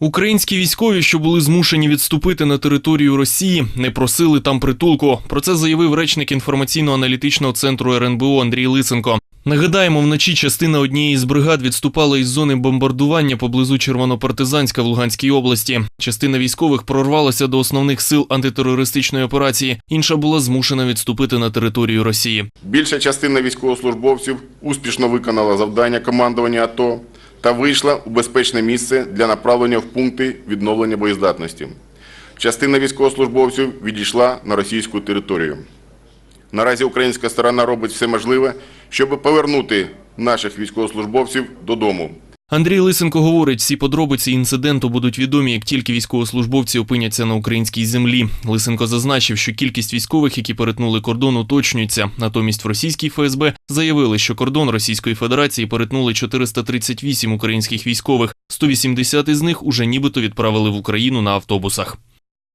Українські військові, що були змушені відступити на територію Росії, не просили там притулку. Про це заявив речник інформаційно-аналітичного центру РНБО Андрій Лисенко. Нагадаємо, вночі частина однієї з бригад відступала із зони бомбардування поблизу Червонопартизанська в Луганській області. Частина військових прорвалася до основних сил антитерористичної операції. Інша була змушена відступити на територію Росії. Більша частина військовослужбовців успішно виконала завдання командування АТО та вийшла у безпечне місце для направлення в пункти відновлення боєздатності. Частина військовослужбовців відійшла на російську територію. Наразі українська сторона робить все можливе, щоб повернути наших військовослужбовців додому. Андрій Лисенко говорить, всі подробиці інциденту будуть відомі, як тільки військовослужбовці опиняться на українській землі. Лисенко зазначив, що кількість військових, які перетнули кордон, уточнюється. Натомість в російській ФСБ заявили, що кордон Російської Федерації перетнули 438 українських військових. 180 із них уже нібито відправили в Україну на автобусах.